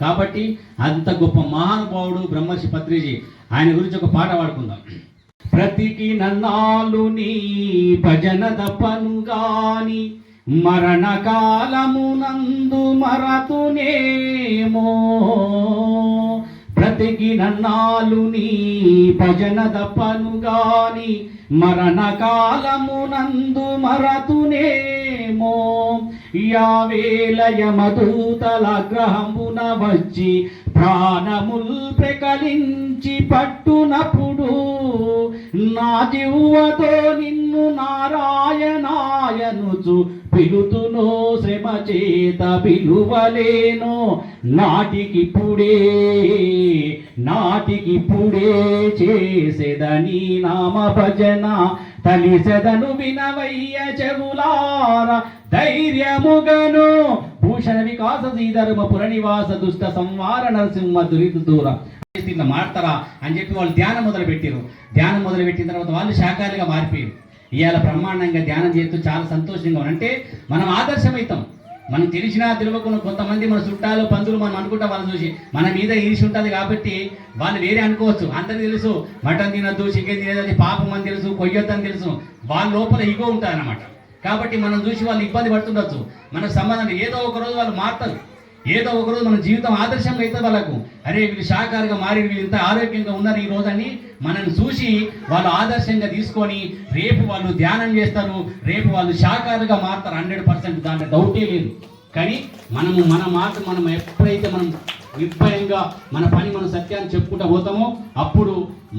కాబట్టి అంత గొప్ప మహానుభావుడు బ్రహ్మర్షి పత్రిజీ ఆయన గురించి ఒక పాట పాడుకుందాం. ప్రతికి నన్నాలు నీ భజన తప్పను గాని మరణ కాలమునందు మరతునేమో. ప్రతికి నన్నాలు నీ భజన తప్పను గాని మరణ కాలమునందు మరతునేమో యావేల యమదూతల గ్రహమున వచ్చి ప్రాణముల్ ప్రకలించి పట్టునప్పుడు నా జివ్వతో నిన్ను నారాయణాయనుచు పిలుతునో శ్రమ చేత పుడే నాటికి పుడే చేసేదని నామ భజన తలిసెదను వినవయ్య చెవులార ధైర్యముగను. భూషణ వికాస శ్రీధర్మ పురనివాస దుష్ట సంవార నరసింహ దురిత దూర. ఇట్లా మాడతారా అని చెప్పి వాళ్ళు ధ్యానం మొదలు పెట్టారు ధ్యానం మొదలు పెట్టిన తర్వాత వాళ్ళు శాఖాలుగా మారిపోయారు. ఇవాళ బ్రహ్మాండంగా ధ్యానం చేస్తూ చాలా సంతోషంగా ఉన్నారు. అంటే మనం ఆదర్శమవుతాం. మనం తెలిసినా తెలియకుండా కొంతమంది మన చుట్టాలు పందులు మనం అనుకుంటాం వాళ్ళని చూసి మన మీద ఈసి ఉంటుంది కాబట్టి వాళ్ళు వేరే అనుకోవచ్చు. అందరికి తెలుసు మటన్ తినద్దు చికెన్ తినదు పాపం అని తెలుసు కొయ్యొద్దని తెలుసు. వాళ్ళ లోపల ఇగో ఉంటుంది అనమాట కాబట్టి మనం చూసి వాళ్ళు ఇబ్బంది పడుతుండొచ్చు. మన సంబంధం ఏదో ఒక రోజు వాళ్ళు మారుతారు. ఏదో ఒకరోజు మన జీవితం ఆదర్శంగా అయితే వాళ్ళకు అరే వీళ్ళు శాఖారుగా మారి వీళ్ళు ఇంత ఆరోగ్యంగా ఉన్నారు ఈ రోజని మనల్ని చూసి వాళ్ళు ఆదర్శంగా తీసుకొని రేపు వాళ్ళు ధ్యానం చేస్తారు రేపు వాళ్ళు శాఖారుగా మారుతారు హండ్రెడ్ పర్సెంట్ దాంట్లో డౌటే లేదు. కానీ మనము మన మాట మనం ఎప్పుడైతే మనం నిర్భయంగా మన పని మన సత్యాన్ని చెప్పుకుంటూ పోతామో అప్పుడు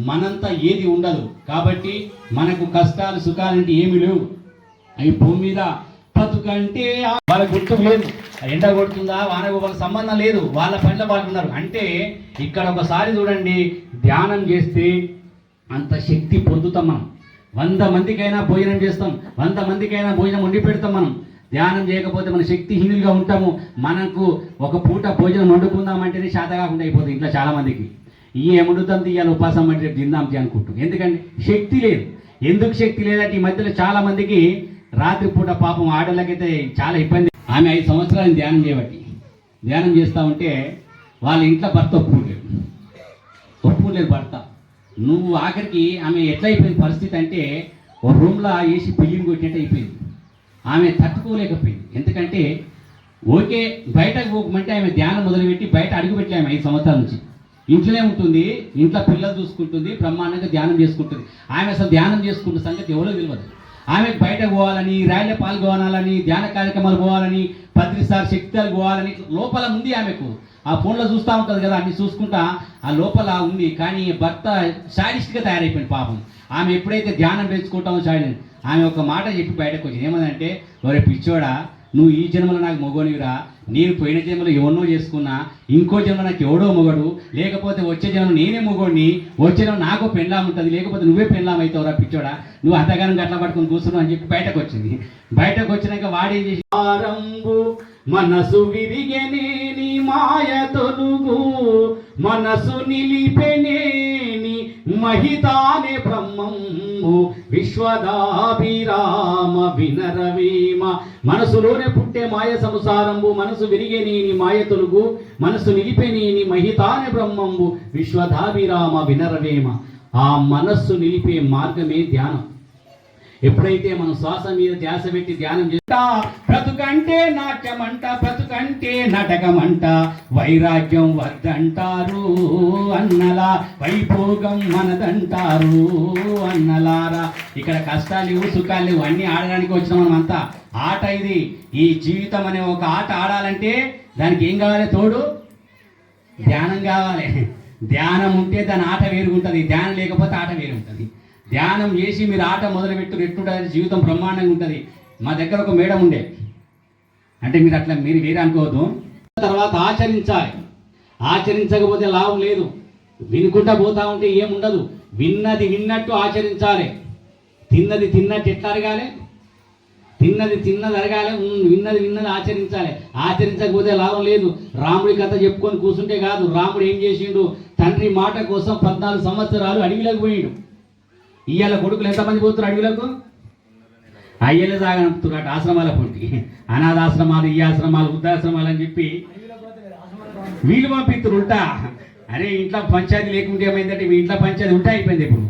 మనంతా ఏది ఉండదు. కాబట్టి మనకు కష్టాలు సుఖాలంటే ఏమి లేవు. అవి భూమి మీద బతుకంటే వాళ్ళ గుర్తు లేదు. ఎండ కొడుతుందా వాన వాళ్ళ సంబంధం లేదు. వాళ్ళ పనిలో వాళ్ళు ఉన్నారు అంటే ఇక్కడ ఒకసారి చూడండి ధ్యానం చేస్తే అంత శక్తి పొందుతాం మనం. వంద మందికైనా భోజనం చేస్తాం. వంద మందికైనా భోజనం వండి పెడతాం మనం. ధ్యానం చేయకపోతే మన శక్తిహీనులుగా ఉంటాము. మనకు ఒక పూట భోజనం వండుకుందామంటేనే శాత కాకుండా అయిపోతుంది ఇంట్లో చాలా మందికి ఈ ఏముండుతాం తీయాలి ఉపాసం అంటే రేపు తిందాం తీ అనుకుంటాం ఎందుకంటే శక్తి లేదు. ఎందుకు శక్తి లేదంటే ఈ మధ్యలో చాలామందికి రాత్రిపూట పాపం ఆడలకైతే చాలా ఇబ్బంది. ఆమె ఐదు సంవత్సరాలు ధ్యానం చేయబట్టి ధ్యానం చేస్తూ ఉంటే వాళ్ళ ఇంట్లో భర్త ఒప్పుకోలేదు. ఒప్పుకోలేదు భర్త. నువ్వు ఆఖరికి ఆమె ఎట్లా అయిపోయింది పరిస్థితి అంటే ఓ రూమ్లో వేసి బిల్లింగ్ కొట్టినట్టు అయిపోయింది. ఆమె తట్టుకోలేకపోయింది. ఎందుకంటే ఓకే బయటకు పోకమంటే ఆమె ధ్యానం మొదలుపెట్టి బయట అడుగుపెట్టలే ఆమె ఐదు సంవత్సరాల నుంచి. ఇంట్లోనే ఉంటుంది ఇంట్లో పిల్లలు చూసుకుంటుంది బ్రహ్మాండంగా ధ్యానం చేసుకుంటుంది. ఆమె అసలు ధ్యానం చేసుకుంటున్న సంగతి ఎవరో తెలియదు. ఆమెకు బయటకు పోవాలని ర్యాలీ పాల్గొనాలని ధ్యాన కార్యక్రమాలు పోవాలని పత్రిసార్ శక్తులు పోవాలని లోపల ఉంది ఆమెకు. ఆ ఫోన్లో చూస్తూ ఉంటుంది కదా అన్ని చూసుకుంటా ఆ లోపల ఉంది. కానీ భర్త శాడిస్ట్గా తయారైపోయింది పాపం. ఆమె ఎప్పుడైతే ధ్యానం పెంచుకుంటామో శాడి ఆమె ఒక మాట చెప్పి బయటకు వచ్చింది. ఏమదంటే ఒరే పిచ్చోడా నువ్వు ఈ జన్మలో నాకు మొగోనివిరా. నేను పోయిన జన్మలో ఎవరినో చేసుకున్నా. ఇంకో జన్మ నాకు ఎవడో మొగడు. లేకపోతే వచ్చే జన్మ నేనే మొగోడిని. వచ్చే జన్మ నాకు పెళ్ళాం ఉంటుంది. లేకపోతే నువ్వే పెళ్ళాం అవుతావురా పిచ్చోడా. నువ్వు అంతగానం గట్ల పట్టుకొని కూర్చున్నావు అని చెప్పి బయటకు వచ్చింది బయటకు వచ్చినాక వాడేం చేసి మనసు విరిగనేని మాయ తొలుగు. మనసు నిలిపెనే మహితానే బ్రహ్మము విశ్వదాభిరామ వినరవేమ. మనసులోనే పుట్టే మాయ సంసారంబు మనసు విరిగేనేని మాయ తొలుగు మనసు నిలిపెనేని మహితానే బ్రహ్మంబు విశ్వదాభిరామ వినరవేమ. ఆ మనస్సు నిలిపే మార్గమే ధ్యానం. ఎప్పుడైతే మనం శ్వాస మీద ధ్యాస పెట్టి ధ్యానం చేస్తా బ్రతుకంటే నాట్యమంట బ్రతుకంటే నాటకమంట. వైరాగ్యం వద్దంటారు అన్నలా వైభోగం మనదంటారు అన్నలారా. ఇక్కడ కష్టాలు లేవు సుఖాలు అన్నీ ఆడడానికి వచ్చిన మనమంతా ఆట ఇది. ఈ జీవితం అనే ఒక ఆట ఆడాలంటే దానికి ఏం కావాలి తోడు? ధ్యానం కావాలి. ధ్యానం ఉంటే దాని ఆట వేరుగుంటుంది. ధ్యానం లేకపోతే ఆట వేరుగుంటుంది. ధ్యానం చేసి మీరు ఆట మొదలుపెట్టు ఎట్టుంటుంది జీవితం బ్రహ్మాండంగా ఉంటుంది. మా దగ్గర ఒక మేడం ఉండే. అంటే మీరు అట్లా మీరు వేరే అనుకోవద్దు. తర్వాత ఆచరించాలి. ఆచరించకపోతే లాభం లేదు. వినుకుంటా పోతా ఉంటే ఏముండదు. విన్నది విన్నట్టు ఆచరించాలి. తిన్నది తిన్నట్టు ఎట్లా అరగాలి? తిన్నది తిన్నది అరగాలి విన్నది విన్నది ఆచరించాలి. ఆచరించకపోతే లాభం లేదు. రాముడి కథ చెప్పుకొని కూర్చుంటే కాదు. రాముడు ఏం చేసిండు? తండ్రి మాట కోసం పద్నాలుగు సంవత్సరాలు అడవిలోకి పోయిండు. ఇవాళ కొడుకులు ఎంతమంది పోతున్నారు అడవిలకు? అయ్యలే సాగనంపుతున్నారు అటు ఆశ్రమాల పొంటి అనాథాశ్రమాలు ఈ ఆశ్రమాలు వృద్ధాశ్రమాలు అని చెప్పి వీళ్ళు పంపిస్తారు ఉంటా అరే ఇంట్లో పంచాయతీ లేకుంటే ఏమైందంటే మీ ఇంట్లో పంచాయతీ ఉంటా అయిపోయింది ఇప్పుడు.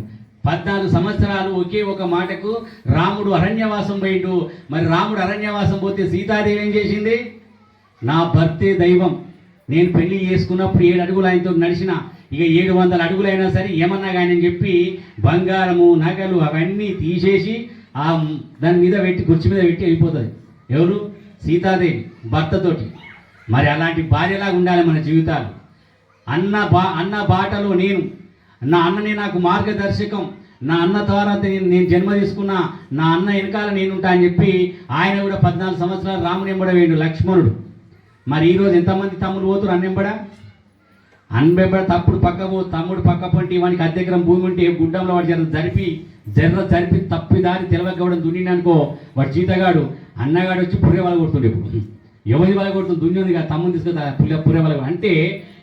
పద్నాలుగు సంవత్సరాలు ఒకే ఒక మాటకు రాముడు అరణ్యవాసం పోయిండు. మరి రాముడు అరణ్యవాసం పోతే సీతాదేవి ఏం చేసింది? నా భర్తే దైవం. నేను పెళ్ళి చేసుకున్నప్పుడు ఏడు అడుగులు ఆయనతో నడిచిన ఇక ఏడు వందల అడుగులైనా సరే ఏమన్నా కానీ అని చెప్పి బంగారము నగలు అవన్నీ తీసేసి ఆ దాని మీద పెట్టి కుర్చీ మీద పెట్టి వెళ్ళిపోతుంది. ఎవరు? సీతాదేవి భర్తతోటి. మరి అలాంటి భార్యలాగా ఉండాలి మన జీవితాలు. అన్న బా అన్న బాటలో నేను నా అన్ననే నాకు మార్గదర్శకం నా అన్న ద్వారా నేను నేను జన్మ తీసుకున్నా నా అన్న వెనకాల నేనుంటా అని చెప్పి ఆయన కూడా పద్నాలుగు సంవత్సరాలు రాముని ఎంబడ వేయండు లక్ష్మణుడు. మరి ఈరోజు ఎంతమంది తమ్ముడు పోతురు అన్నెంబడ అన్బెబడ తప్పుడు పక్కపు తమ్ముడు పక్క పొంటి వానికి అధ్యక్రం భూమి ఉంటే గుడ్డంలో వాడు జర జరిపి జర్ర జరిపి తప్పిదారి దారి తెలవకపోవడం దున్నిండనుకో వాడు జీతగాడు అన్నగాడు వచ్చి పుర్రె వాళ్ళ కొడుతుండే ఇప్పుడు. ఎవరి వాళ్ళ కొడుతుంది దున్నింది కదా తమ్ముని తీసుకుంటా పుల్ల పుర్రె వాళ్ళ అంటే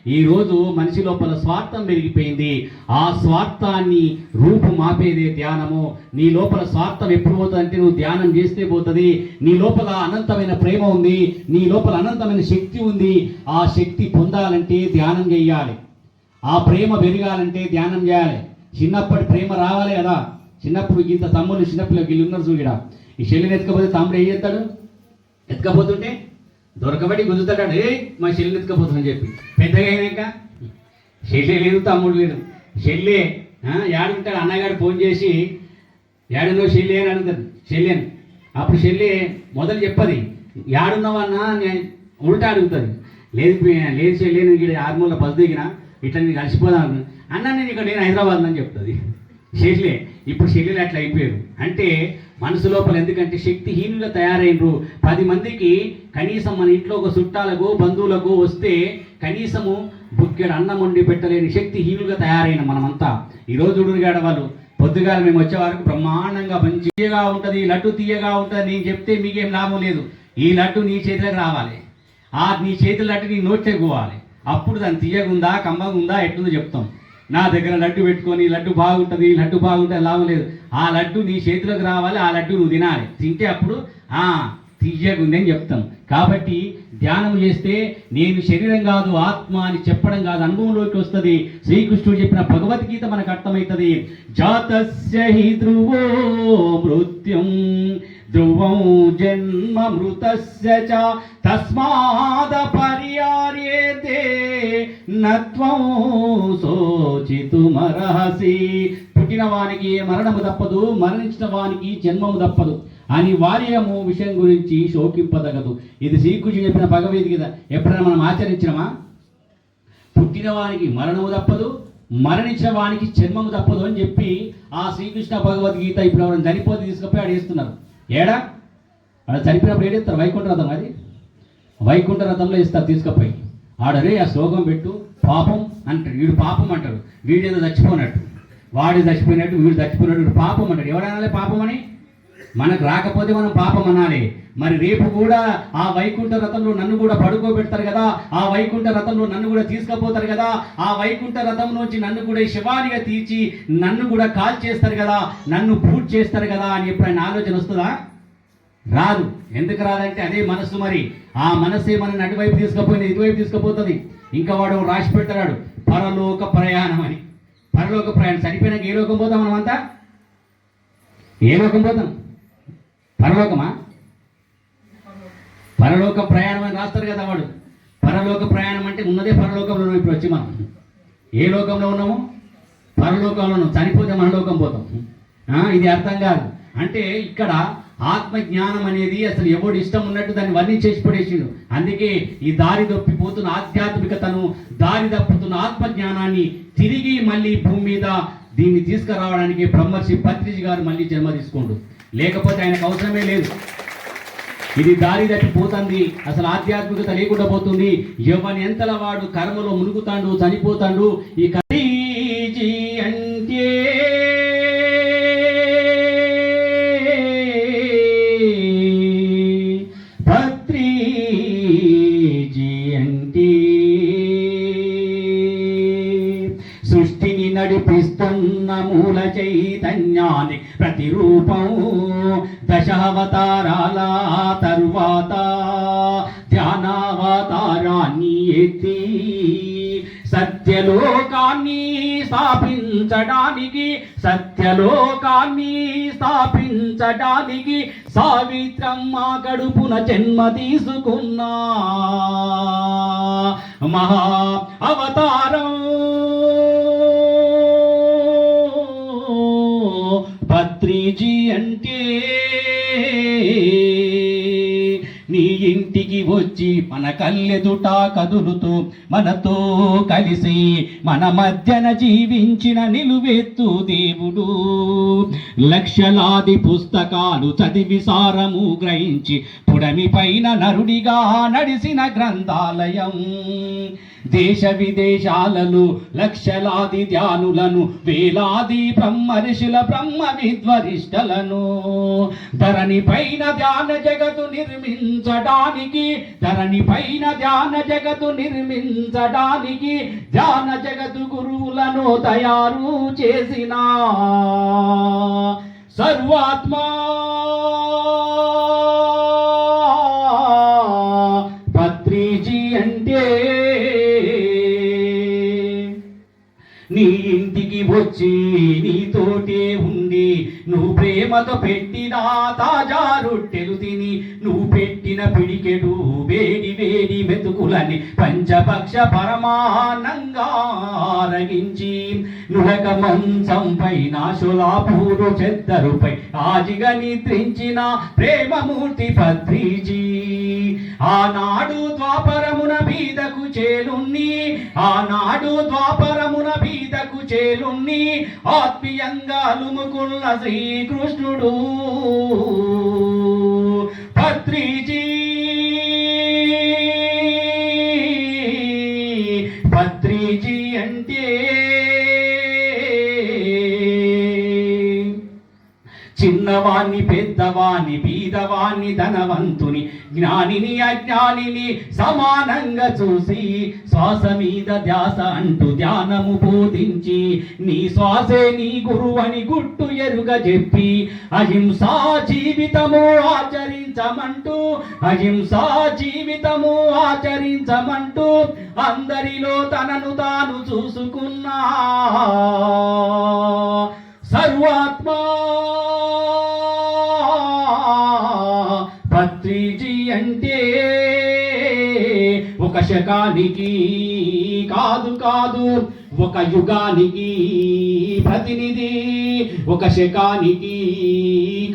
ఈరోజు మనిషి లోపల స్వార్థం పెరిగిపోయింది. ఆ స్వార్థాన్ని రూపు మాపేదే ధ్యానము. నీ లోపల స్వార్థం ఎప్పుడు పోతుంది అంటే నువ్వు ధ్యానం చేస్తే పోతుంది. నీ లోపల అనంతమైన ప్రేమ ఉంది. నీ లోపల అనంతమైన శక్తి ఉంది. ఆ శక్తి పొందాలంటే ధ్యానం చేయాలి. ఆ ప్రేమ పెరగాలంటే ధ్యానం చేయాలి. చిన్నప్పటి ప్రేమ రావాలి కదా. చిన్నప్పుడు ఇంత తమ్ముళ్ళు చిన్నపిల్లలు వీళ్ళు ఉన్నారు చూడ ఈ చెల్లిని ఎత్తుకపోతే తమ్ముడు ఏం చేస్తాడు? ఎత్తుకపోతుంటే దొరకబడి గుంజుతాడు ఏ మా చెల్లి ఎత్తుకపోతుందని చెప్పి. పెద్దగా అయినాక చెల్లె లేదు తమ్ముడు లేదు చెల్లె ఆ, అన్నగారు ఫోన్ చేసి యాడున్నో చెల్లి అని అడుగుతాడు. చెల్లి అని అప్పుడు చెల్లి మొదలు చెప్పది ఏడున్నావన్నా నేను ఉల్టా అడుగుతుంది. లేదు లేదు చెల్లి నేను ఇక్కడ ఆర్మూల బస్ దిగిన ఇట్లా నేను కలిసిపోదాం అన్న నేను ఇక్కడ నేను హైదరాబాద్ అని చెప్తుంది. చెల్లె ఇప్పుడు చెల్లెలు అట్లా అయిపోయారు. అంటే మనసు లోపల ఎందుకంటే శక్తిహీనులు తయారైనరు. పది మందికి కనీసం మన ఇంట్లో ఒక చుట్టాలకు బంధువులకు వస్తే కనీసము బుక్కెడు అన్నం వండి పెట్టలేని శక్తిహీనులుగా తయారైన మనమంతా. ఈరోజు చూడుగాడ వాళ్ళు పొద్దుగాల మేము వచ్చే వరకు బ్రహ్మాండంగా మంచి తీయగా ఉంటుంది లడ్డు తీయగా ఉంటుంది నేను చెప్తే మీకేం లాభం లేదు. ఈ లడ్డు నీ చేతిలోకి రావాలి. ఆ నీ చేతి లడ్డు నీ నోట్లోకి పోవాలి. అప్పుడు దాని తీయగుందా కమ్మగుందా ఎట్లుందో చెప్తాం. నా దగ్గర లడ్డు పెట్టుకొని లడ్డు బాగుంటుంది లడ్డు బాగుంటుంది లాభం లేదు. ఆ లడ్డు నీ చేతిలోకి రావాలి ఆ లడ్డు నువ్వు తినాలి. తింటే అప్పుడు ఆ తీయగుందని చెప్తాం. కాబట్టి ధ్యానం చేస్తే నేను శరీరం కాదు ఆత్మ అని చెప్పడం కాదు అనుభవంలోకి వస్తుంది. శ్రీకృష్ణుడు చెప్పిన భగవద్గీత మనకు అర్థమవుతుంది. జాతస్య హి ధ్రువో మృత్యుం ధ్రువం జన్మ మృతస్య చ తస్మాద పర్యార్యేతే నత్వం శోచితుమర్హసి పుట్టిన వానికి మరణము తప్పదు మరణించిన వానికి జన్మము తప్పదు. అని వార్యము విషయం గురించి శోకింపదగదు. ఇది శ్రీకృష్ణుడు చెప్పిన భగవద్గీత. ఎప్పుడైనా మనం ఆచరించినమా? పుట్టిన వానికి మరణము తప్పదు మరణించిన వానికి జన్మము తప్పదు అని చెప్పి ఆ శ్రీకృష్ణ భగవద్గీత ఇప్పుడు ఎవరైనా చనిపోతే తీసుకుపోయి ఆడేస్తున్నారు. ఏడా? ఆడ చనిపోయినప్పుడు ఏడేస్తారు వైకుంఠ రథం అది? వైకుంఠ రథంలో ఇస్తారు తీసుకుపోయి. ఆడరే ఆ శ్లోకం పెట్టు పాపం అంటాడు వీడు పాపం అంటాడు వీడేదో చచ్చిపోయినట్టు. వాడు చచ్చిపోయినట్టు వీడు చచ్చిపోయినట్టు వీడు పాపం అంటాడు ఎవడనాలి పాపం అని మనకు రాకపోతే మనం పాపం అనాలి. మరి రేపు కూడా ఆ వైకుంఠ రథంలో నన్ను కూడా పడుకోబెడతారు కదా? ఆ వైకుంఠ రథంలో నన్ను కూడా తీసుకుపోతారు కదా? ఆ వైకుంఠ రథం నుంచి నన్ను కూడా శివానిగా తీర్చి నన్ను కూడా కాల్ చేస్తారు కదా? నన్ను పూట్ చేస్తారు కదా? అని ఎప్పుడైనా ఆలోచన వస్తుందా? రాదు. ఎందుకు రాదంటే అదే మనస్సు మరి. ఆ మనస్సే మనల్ని అటువైపు తీసుకుపోయింది ఇటువైపు తీసుకుపోతుంది. ఇంకా వాడు రాసి పెడతాడు. పరలోక ప్రయాణం అని. పరలోక ప్రయాణం. చనిపోయినాక ఏ లోకం పోతాం మనమంతా? ఏ లోకం పోతాం? పరలోకమా? పరలోక ప్రయాణం అని రాస్తారు కదా వాడు. పరలోక ప్రయాణం అంటే ఉన్నదే పరలోకంలో ఇప్పుడు వచ్చి మనం. ఏ లోకంలో ఉన్నాము? పరలోకంలో చనిపోతే మనలోకం పోతాం. ఇది అర్థం కాదు. అంటే ఇక్కడ ఆత్మ జ్ఞానం అనేది అసలు ఎవడు ఇష్టం ఉన్నట్టు దాన్ని వర్ణించేసి పడేసిండు. అందుకే ఈ దారి తప్పిపోతున్న ఆధ్యాత్మికతను దారి తప్పుతున్న ఆత్మ జ్ఞానాన్ని తిరిగి మళ్ళీ భూమి మీద దీన్ని తీసుకురావడానికి బ్రహ్మర్షి పత్రిజి గారు మళ్ళీ జన్మ తీసుకోండు. లేకపోతే ఆయనకు అవసరమే లేదు. ఇది దారి తప్పిపోతుంది అసలు ఆధ్యాత్మికత లేకుండా పోతుంది. ఎవని ఎంతల వాడు కర్మలో మునుగుతాడు చనిపోతాడు ఈ స్థాపించడానికి సత్యలోకాన్ని స్థాపించడానికి సావిత్రమ్మ గడుపున జన్మ తీసుకున్నా మహా అవతారం. పత్రిజీ అంటే ఇంటికి వచ్చి మన కల్లెదుట కదులుతూ మనతో కలిసి మన మధ్యన జీవించిన నిలువెత్తు దేవుడు. లక్షలాది పుస్తకాలు చదివి సారము గ్రహించి పుడమి పైన నరుడిగా నడిసిన గ్రంథాలయం. దేశ విదేశాలను లక్షలాది ధ్యానులను వేలాది బ్రహ్మర్షుల బ్రహ్మ విద్వరిష్టలను. ధరణి పైన ధ్యాన జగతు నిర్మించడానికి ధరణి పైన ధ్యాన జగతు నిర్మించడానికి ధ్యాన జగతు గురువులను తయారు చేసిన సర్వాత్మా వచ్చి నీతోటే ఉండి నువ్వు ప్రేమతో పెట్టిన తాజా రొట్టెలు తిని నువ్వు పెట్టిన పిడికెడు వేడి వేడి మెతుకులని పంచపక్ష పరమానంగా రగించి నులక మంచంపై నాశులాపూరు చెద్దరుపై ఆజిగా నిద్రించిన ప్రేమమూర్తి పత్రిజీ ఆనాడు ద్వాపరమున బీదకు చేలున్ని ఆనాడు ద్వాపరము సీతకు చేలుణ్ణి ఆత్మీయంగా అలుముకున్న శ్రీకృష్ణుడు. పత్రిజీ పత్రిజీ అంటే చిన్నవాణ్ణి పెద్దవాణి బీదవాణ్ణి ధనవంతుని జ్ఞానిని అజ్ఞానిని సమానంగా చూసి శ్వాస మీద ధ్యాస అంటూ ధ్యానము బోధించి నీ శ్వాసే నీ గురువు అని గుట్టు ఎరుగ చెప్పి అహింసా జీవితము ఆచరించమంటూ అహింసా జీవితము ఆచరించమంటూ అందరిలో తనను తాను చూసుకున్నా. ఒక కాదు కాదు ఒక యుగానికి ప్రతినిధి ఒక శకానికి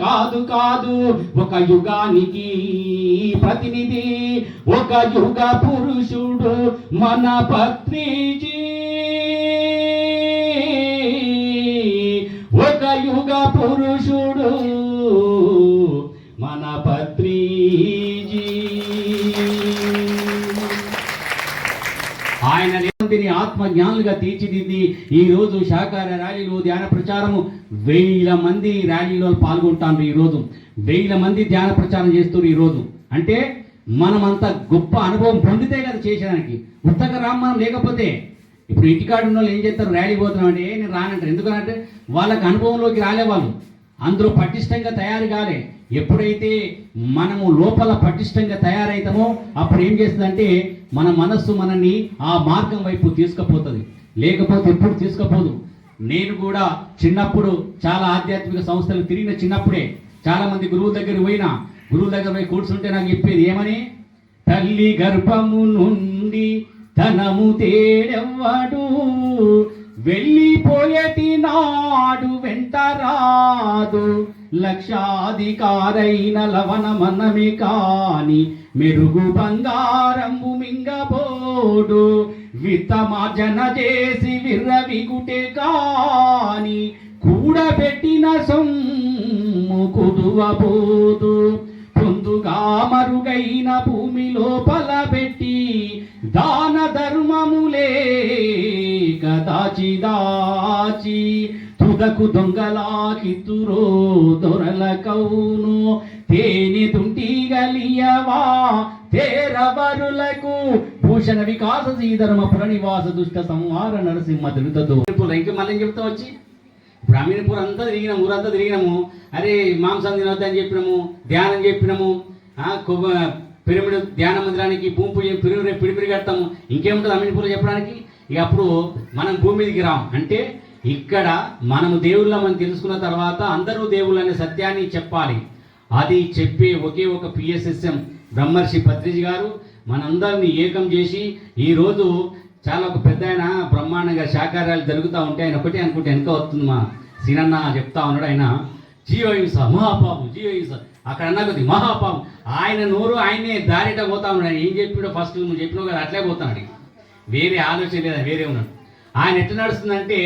కాదు కాదు ఒక యుగానికి ప్రతినిధి ఒక యుగ పురుషుడు మన పత్రిజీ. ఒక యుగ పురుషుడు ఆయన మందిని ఆత్మ జ్ఞానులుగా తీర్చిదిద్ది ఈ రోజు శాకార ర్యాలీలో ధ్యాన ప్రచారము. వేల మంది ర్యాలీలో పాల్గొంటారు ఈ రోజు. వేల మంది ధ్యాన ప్రచారం చేస్తారు ఈ రోజు. అంటే మనమంత గొప్ప అనుభవం పొందితే కదా చేసేదానికి. ఉత్తక రామ్మనం లేకపోతే ఇప్పుడు ఇంటికాడ ఉన్న వాళ్ళు ఏం చేస్తారు? ర్యాలీ పోతున్నాం అంటే "ఏ, నేను రానంటారు. ఎందుకంటే వాళ్ళకి అనుభవంలోకి రాలే వాళ్ళు. అందరూ పటిష్టంగా తయారు కాలే ఎప్పుడైతే మనము లోపల పటిష్టంగా తయారైతామో అప్పుడు ఏం చేస్తుందంటే మన మనస్సు మనల్ని ఆ మార్గం వైపు తీసుకుపోతుంది. లేకపోతే ఎప్పుడు తీసుకుపోదు. నేను కూడా చిన్నప్పుడు చాలా ఆధ్యాత్మిక సంస్థలు తిరిగిన చిన్నప్పుడే చాలామంది గురువు దగ్గర పోయినా గురువు దగ్గర పోయి కూర్చుంటే నాకు చెప్పేది ఏమని? తల్లి గర్భము నుండి ధనము తేడెవ్వడు వెళ్ళిపోయేటి నాడు వెంట రాదు. లక్షాధికారైన లవణ మనమే కాని మెరుగు బంగారంబు మింగబోడు. విత్తమార్జన చేసి విర్రవిగుటే కాని కూడబెట్టిన సొమ్ము కుదువబోదు. ముందుగా మరుగైన భూమి లోపల పెట్టి దాన ధర్మములే దాచి దాచి తుదకు దొంగలా కితురో దొరల కౌను. తేనె తుంటి గలియవా తేరవరులకు భూషణ వికాస శ్రీధర్మ పురనివాస దుష్ట సంహార నరసింహ దురితతో ఇంక మళ్ళీ చెప్తా వచ్చి? బ్రాహ్మణపూర్ అంతా తిరిగినాము ఊరంతా తిరిగినాము. అరే మాంసం తినొద్దని చెప్పినాము ధ్యానం చెప్పినాము. కొబ్బ పిరమిడ్ ధ్యాన మందిరానికి భూమి పూజ పిరిమిడి పిడిపిడి కడతాము. ఇంకేముంటుంది అమీన్పూర్ చెప్పడానికి? ఇక అప్పుడు మనం భూమి మీదకి రాం. అంటే ఇక్కడ మనము దేవుళ్ళ మనం తెలుసుకున్న తర్వాత అందరూ దేవుళ్ళు అనే సత్యాన్ని చెప్పాలి. అది చెప్పే ఒకే ఒక పిఎస్ఎస్ఎం బ్రహ్మర్షి పత్రిజ్ గారు మనందరినీ ఏకం చేసి ఈరోజు చాలా ఒక పెద్ద ఆయన బ్రహ్మాండంగా శాకార్యాలు జరుగుతూ ఉంటే ఆయన ఒకటే అనుకుంటే వెనక వస్తుంది మా సీనన్న చెప్తా ఉన్నాడు ఆయన. జీవహింస మహాపాపం జీవహింస అక్కడ అన్నా కొద్ది మహాపాపం. ఆయన నోరు ఆయనే దారిట పోతా ఉన్నాడు. ఏం చెప్పాడో ఫస్ట్ నువ్వు చెప్పినావు కదా అట్లే పోతున్నాడు వేరే ఆలోచన లేదా వేరే ఉన్నాడు. ఆయన ఎట్లా నడుస్తుందంటే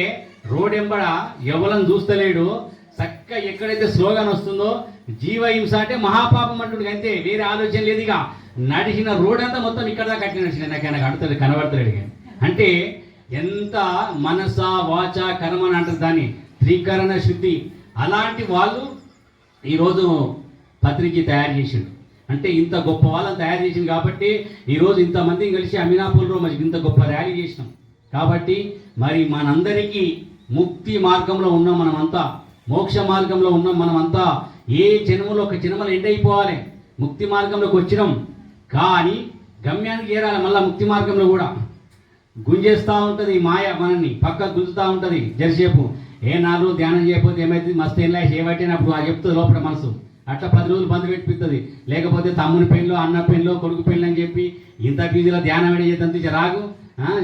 రోడ్ ఎంబడ ఎవలను చూస్తలేడు. చక్క ఎక్కడైతే స్లోగన్ వస్తుందో జీవహింస అంటే మహాపాపం అంటుండే అంతే. వేరే ఆలోచన లేదు ఇక. నడిచిన రోడ్ అంతా మొత్తం ఇక్కడ దాకా కట్టిన నడిచిన నాకు ఆయన కనబడతలేడు కానీ అంటే ఎంత మనస వాచ కర్మ అని అంటారు దాన్ని. త్రికరణ శుద్ధి. అలాంటి వాళ్ళు ఈరోజు పత్రిక తయారు చేసిండు. అంటే ఇంత గొప్ప వాళ్ళని తయారు చేసింది కాబట్టి ఈరోజు ఇంతమంది కలిసి అమినాపూర్లో మరి ఇంత గొప్ప ర్యాలీ చేసినాం. కాబట్టి మరి మనందరికీ ముక్తి మార్గంలో ఉన్నాం మనమంతా మోక్ష మార్గంలో ఉన్నాం మనమంతా ఏ జన్మలో ఒక జన్మలో ఎండ్ అయిపోవాలి. ముక్తి మార్గంలోకి వచ్చినాం. కానీ గమ్యానికి చేరాలి మళ్ళీ ముక్తి మార్గంలో కూడా. గుంజేస్తూ ఉంటుంది మాయ మనల్ని పక్క గుంజుతూ ఉంటుంది జరిసేపు ఏ నాలుగు ధ్యానం చేయకపోతే ఏమైతుంది? మస్తు ఏం లేచి ఏబట్టినప్పుడు అది చెప్తుంది లోపల మనసు. అట్లా పది రోజులు బంద్ పెట్టిపోతుంది లేకపోతే తమ్ముని పెళ్ళిలో అన్న పెళ్ళిలో కొడుకు పెళ్ళి అని చెప్పి ఇంత బిజీలో ధ్యానం ఏడ చేస్తుంది జరాగు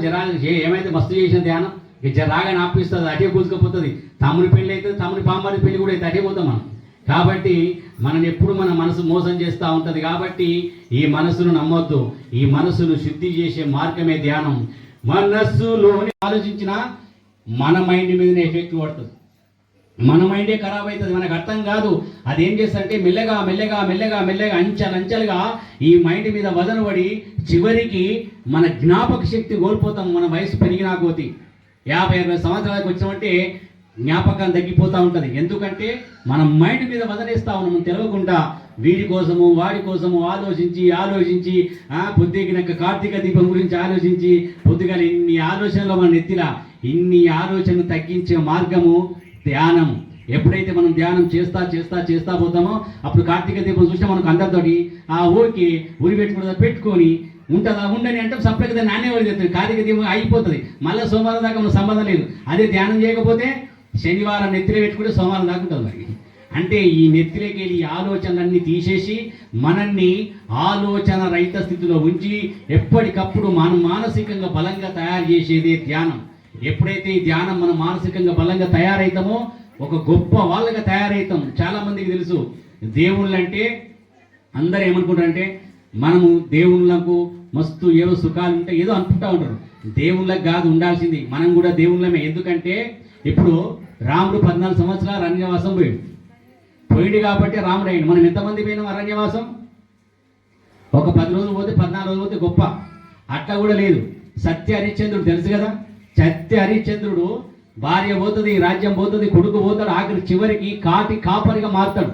జరాగు ఏమైతే మస్తు చేసిన ధ్యానం? ఇక జరాగా ఆపిస్తుంది అటే కూసుకపోతుంది తమ్ముని పెళ్ళి అయితే తమ్ముని పాంబారి పెళ్ళి కూడా అయితే అటే పోతాం మనం. కాబట్టి మనం ఎప్పుడు మన మనసు మోసం చేస్తూ ఉంటుంది. కాబట్టి ఈ మనసును నమ్మొద్దు. ఈ మనసును శుద్ధి చేసే మార్గమే ధ్యానం. మనస్సులోని ఆలోచించిన మన మైండ్ మీదనే ఎఫెక్ట్ పడుతుంది. మన మైండే ఖరాబ్ అవుతుంది. మనకు అర్థం కాదు. అదేం చేస్తారంటే మెల్లగా మెల్లగా మెల్లగా మెల్లగా అంచెలు అంచెలుగా ఈ మైండ్ మీద వదన పడి చివరికి మన జ్ఞాపక శక్తి కోల్పోతాం. మన వయసు పెరిగినా కోతి. యాభై అరవై సంవత్సరాలకు వచ్చామంటే జ్ఞాపకం తగ్గిపోతూ ఉంటుంది. ఎందుకంటే మనం మైండ్ మీద వదిలేస్తా ఉన్నాం. తెలియకుండా వీడి కోసము వాడి కోసము ఆలోచించి ఆలోచించి ఆ పొద్దుగినాక కార్తీక దీపం గురించి ఆలోచించి పొద్దుగా ఇన్ని ఆలోచనలు మన నెత్తిలా ఇన్ని ఆలోచనలు తగ్గించే మార్గము ధ్యానం. ఎప్పుడైతే మనం ధ్యానం చేస్తా చేస్తా చేస్తా పోతామో అప్పుడు కార్తీక దీపం చూస్తే మనకు అందరితోటి ఆ ఓకే ఉరి పెట్టుకుంటుందా పెట్టుకొని ఉంటుందా ఉండని అంటే సపరేట్ దాన్ని నానే వాడి చెప్తాను కార్తీక దీపం అయిపోతుంది. మళ్ళీ సోమవారం దాకా మన సంబంధం లేదు. అదే ధ్యానం చేయకపోతే శనివారం నెత్తిలో పెట్టుకుంటే సోమవారం దాకా ఉంటుంది మరి. అంటే ఈ నెత్తిలోకి వెళ్ళి ఈ ఆలోచనలన్నీ తీసేసి మనల్ని ఆలోచన రహిత స్థితిలో ఉంచి ఎప్పటికప్పుడు మనం మానసికంగా బలంగా తయారు చేసేదే ధ్యానం. ఎప్పుడైతే ఈ ధ్యానం మనం మానసికంగా బలంగా తయారవుతామో ఒక గొప్ప వాళ్ళగా తయారవుతాం చాలామందికి తెలుసు దేవుళ్ళు అంటే అందరూ ఏమనుకుంటారంటే మనము దేవుళ్ళకు మస్తు ఏదో సుఖాలు ఉంటాయి ఏదో అనుకుంటా ఉంటారు. దేవుళ్ళకి కాదు ఉండాల్సింది. మనం కూడా దేవుళ్ళమే. ఎందుకంటే ఇప్పుడు రాముడు పద్నాలుగు సంవత్సరాలు అరణ్యవాసం పోయాడు. పోయింది కాబట్టి రాముడు మనం ఎంతమంది పోయినాం అరణ్యవాసం? ఒక పది రోజులు పోతే పద్నాలుగు రోజులు పోతే గొప్ప. అట్లా కూడా లేదు. సత్య హరిశ్చంద్రుడు తెలుసు కదా? సత్య హరిశ్చంద్రుడు భార్య పోతుంది రాజ్యం పోతుంది కొడుకు పోతాడు ఆఖరి చివరికి కాటి కాపరిగా మారుతాడు.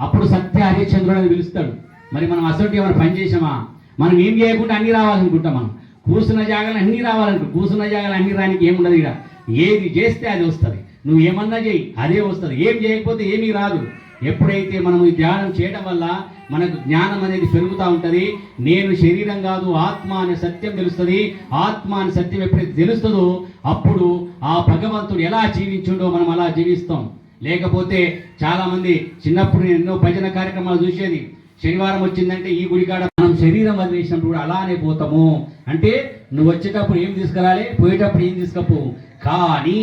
అప్పుడు సత్య హరిశ్చంద్రుడు అని పిలుస్తాడు. మరి మనం అసలు ఏమైనా పని చేసామా మనం ఏం చేయకుండా అన్ని రావాలనుకుంటాం మనం. కూర్చున్న జాగాలు అన్నీ రావాలనుకో కూర్చున్న జాగాలు అన్ని రానికి ఏముండదు ఇక. ఏది చేస్తే అది వస్తుంది. నువ్వు ఏమన్నా చేయి అదే వస్తుంది. ఏం చేయకపోతే ఏమీ రాదు. ఎప్పుడైతే మనం ఈ ధ్యానం చేయడం వల్ల మనకు జ్ఞానం అనేది పెరుగుతూ ఉంటుంది నేను శరీరం కాదు ఆత్మ అనే సత్యం తెలుస్తుంది. ఆత్మ అనే సత్యం ఎప్పుడైతే తెలుస్తుందో అప్పుడు ఆ భగవంతుడు ఎలా జీవించుండో మనం అలా జీవిస్తాం. లేకపోతే చాలామంది చిన్నప్పుడు నేను ఎన్నో భజన కార్యక్రమాలు చూసేది. శనివారం వచ్చిందంటే ఈ గుడికాడ మనం శరీరం వదిలేసినప్పుడు కూడా అలానే పోతాము. అంటే నువ్వు వచ్చేటప్పుడు ఏం తీసుకురాలి? పోయేటప్పుడు ఏం తీసుకపోవు? కానీ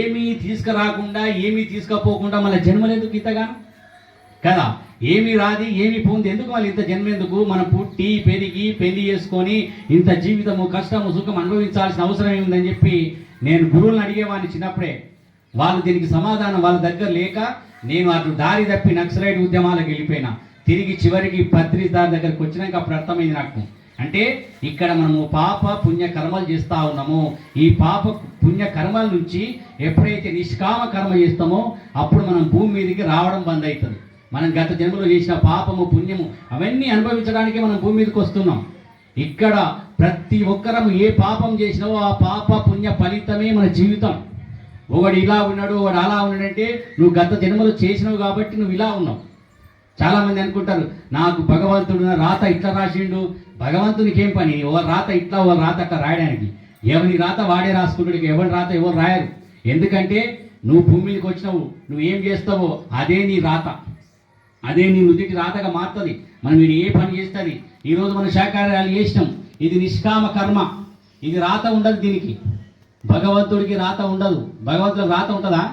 ఏమీ తీసుకురాకుండా ఏమీ తీసుకపోకుండా మళ్ళీ జన్మలేందుకు ఇంతగా కదా ఏమి రాది ఏమి పోంది ఎందుకు వాళ్ళు ఇంత జన్మ ఎందుకు మనం పుట్టి పెరిగి పెళ్ళి చేసుకొని ఇంత జీవితము కష్టము సుఖం అనుభవించాల్సిన అవసరం ఏముందని చెప్పి నేను గురువులను అడిగేవాడిని చిన్నప్పుడే. వాళ్ళు దీనికి సమాధానం వాళ్ళ దగ్గర లేక నేను అటు దారి తప్పి నక్సలైట్ ఉద్యమాలకు వెళ్ళిపోయినా. తిరిగి చివరికి పత్రిదార్ దగ్గరికి వచ్చినాక అప్పుడు అర్థమైంది నాకు. అంటే ఇక్కడ మనము పాప పుణ్య కర్మలు చేస్తూ ఉన్నాము. ఈ పాప పుణ్య కర్మల నుంచి ఎప్పుడైతే నిష్కామ కర్మ చేస్తామో అప్పుడు మనం భూమి మీదకి రావడం బంద్ అవుతుంది మనం గత జన్మలో చేసిన పాపము పుణ్యము అవన్నీ అనుభవించడానికి మనం భూమి మీదకి వస్తున్నాం. ఇక్కడ ప్రతి ఒక్కరము ఏ పాపం చేసినావో ఆ పాప పుణ్య ఫలితమే మన జీవితం. ఒకడు ఇలా ఉన్నాడు ఒకడు అలా ఉన్నాడంటే నువ్వు గత జన్మలో చేసినావు కాబట్టి నువ్వు ఇలా ఉన్నావు. చాలామంది అనుకుంటారు నాకు భగవంతుడు నా రాత ఇట్లా రాసిండు భగవంతునికి ఏం పని? ఎవరు రాత ఇట్లా ఓ రాత అట్లా రాయడానికి. ఎవరి రాత వాడే రాసుకుంటాడు ఎవరి రాత ఎవరు రాయరు. ఎందుకంటే నువ్వు భూమి మీదకి వచ్చినావు నువ్వు ఏం చేస్తావో అదే నీ రాత. అదే నీ నుదుటి రాతగా మారుతుంది. మనం మీరు ఏ పని చేస్తుంది? ఈరోజు మనం శాకాహారాలు చేసినాం. ఇది నిష్కామ కర్మ. ఇది రాత ఉండదు దీనికి. భగవంతుడికి రాత ఉండదు. భగవంతుడికి రాత ఉంటుందా?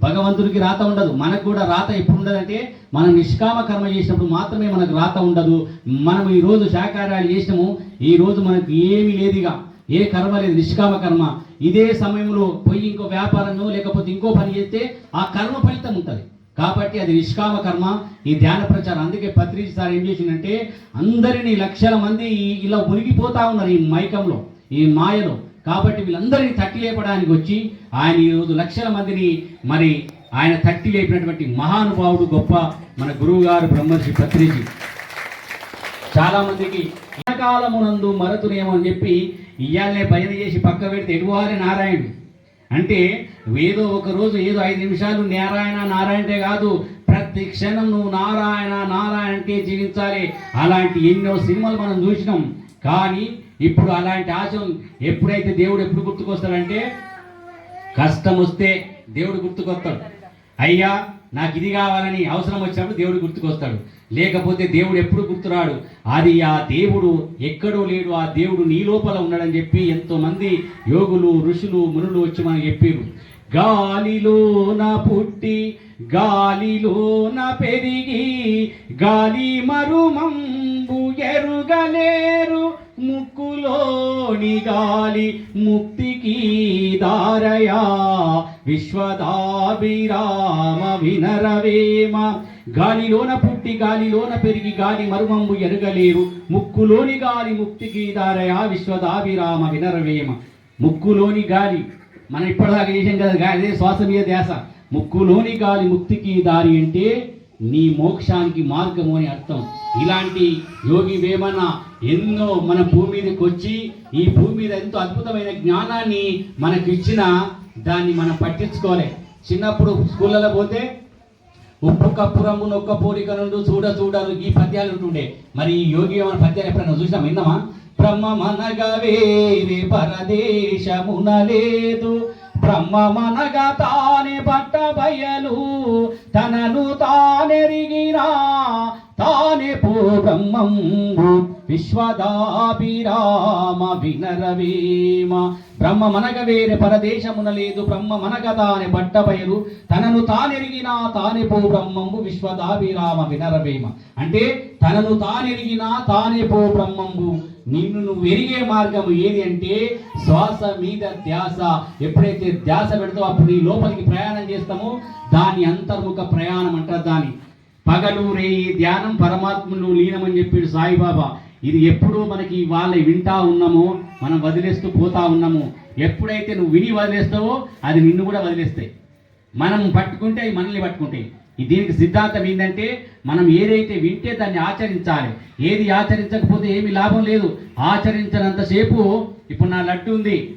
భగవంతుడికి రాత ఉండదు. మనకు కూడా రాత ఎప్పుడు ఉండదంటే మనం నిష్కామ కర్మ చేసినప్పుడు మాత్రమే మనకు రాత ఉండదు. మనం ఈ రోజు శాకాహారాలు చేసినాము ఈ రోజు మనకు ఏమీ లేదుగా ఏ కర్మ లేదు నిష్కామ కర్మ. ఇదే సమయంలో పోయి ఇంకో వ్యాపారమో లేకపోతే ఇంకో పని చేస్తే ఆ కర్మ ఫలితం ఉంటుంది. కాబట్టి అది నిష్కామ కర్మ. ఈ ధ్యాన ప్రచారం. అందుకే పత్రిక సార్ ఏం చేసిందంటే అందరినీ లక్షల మంది ఈ- ఇలా మునిగిపోతా ఉన్నారు ఈ మైకంలో ఈ మాయలో. కాబట్టి వీళ్ళందరినీ తట్టి లేపడానికి వచ్చి ఆయన ఈరోజు లక్షల మందిని మరి ఆయన తట్టి లేపినటువంటి మహానుభావుడు గొప్ప మన గురువు గారు బ్రహ్మర్షి పత్రిజీ. చాలామందికి కాలమునందు మరతునేమో అని చెప్పి ఇయ్యాలనే భజన చేసి పక్క పెడితే ఎడువారి నారాయణుడు? అంటే ఏదో ఒక రోజు ఏదో ఐదు నిమిషాలు నారాయణ నారాయణే కాదు ప్రతి క్షణం నువ్వు నారాయణ నారాయణ అంటే జీవించాలి. అలాంటి ఎన్నో సినిమాలు మనం చూసినాం. కానీ ఇప్పుడు అలాంటి ఆశలు ఎప్పుడైతే దేవుడు ఎప్పుడు గుర్తుకొస్తాడంటే కష్టం వస్తే దేవుడు గుర్తుకొస్తాడు. అయ్యా నాకు ఇది కావాలని అవసరం వచ్చినప్పుడు దేవుడు గుర్తుకొస్తాడు. లేకపోతే దేవుడు ఎప్పుడు గుర్తురాడు? అది ఆ దేవుడు ఎక్కడో లేడు. ఆ దేవుడు నీ లోపల ఉన్నాడని చెప్పి ఎంతోమంది యోగులు ఋషులు మునులు వచ్చి మనకు చెప్పారు గాలిలోన పుట్టి గాలిలోన పెరిగి గాలి మరుమంబు ఎరుగలేరు. ముక్కులోని గాలి ముక్తికి దారయా. విశ్వదాభిరామ వినరవేమ. గాలిలోన పుట్టి గాలిలోన పెరిగి గాలి మరుమంబు ఎరగలేరు. ముక్కులోని గాలి ముక్తికి దారయా. విశ్వదాభిరామ వినరవేమ. ముక్కులోని గాలి. మనం ఇప్పటిదాకా చేసాం కదా గాలి శ్వాస మీద ధ్యాస. ముక్కులోని గాలి ముక్తికి దారి అంటే నీ మోక్షానికి మార్గము అని అర్థం. ఇలాంటి యోగి వేమన ఎన్నో మన భూమి మీదకి వచ్చి ఈ భూమి మీద ఎంతో అద్భుతమైన జ్ఞానాన్ని మనకి ఇచ్చిన దాన్ని మనం పట్టించుకోవాలి చిన్నప్పుడు స్కూళ్ళలో పోతే ఉప్పు కప్పురమ్ము నొక్క పోలిక నుండు చూడ చూడరు ఈ పద్యాలు ఉంటుండే. మరి ఈ యోగి వేమన పద్యాలు ఎప్పుడైనా చూసినాం విన్నామా బ్రహ్మమనగా వేరే పరదేశమున లేదు. బ్రహ్మమనగా తానే పట్ట బయలు తనను తానెరిగినా తానే పో బ్రహ్మంబు విశ్వదాభిరామ వినరవీమ బ్రహ్మమనగ వేరే పరదేశమున లేదు బ్రహ్మ మనగ తానే బట్ట బయలు తనను తానెరిగినా తానే పో బ్రహ్మంబు విశ్వదాభిరామ వినరవేమ అంటే తనను తానెరిగినా తానే పో బ్రహ్మంబు నిన్ను నువ్వు ఎరిగే మార్గం ఏది అంటే శ్వాస మీద ధ్యాస. ఎప్పుడైతే ధ్యాస పెడతావో అప్పుడు నీ లోపలికి ప్రయాణం చేస్తామో. దాని అంతర్ముఖ ప్రయాణం అంటారు దాని పగలు రే ధ్యానం పరమాత్మను లీనమని చెప్పాడు సాయిబాబా. ఇది ఎప్పుడూ మనకి వాళ్ళ వింటా ఉన్నామో మనం వదిలేస్తూ పోతా ఉన్నాము. ఎప్పుడైతే నువ్వు విని వదిలేస్తావో అది నిన్ను కూడా వదిలేస్తాయి. మనం పట్టుకుంటే అవి మనల్ని పట్టుకుంటాయి. దీనికి సిద్ధాంతం ఏంటంటే మనం ఏదైతే వింటే దాన్ని ఆచరించాలి. ఏది ఆచరించకపోతే ఏమి లాభం లేదు. ఆచరించినంతసేపు ఇప్పుడు నా లడ్డు ఉంది.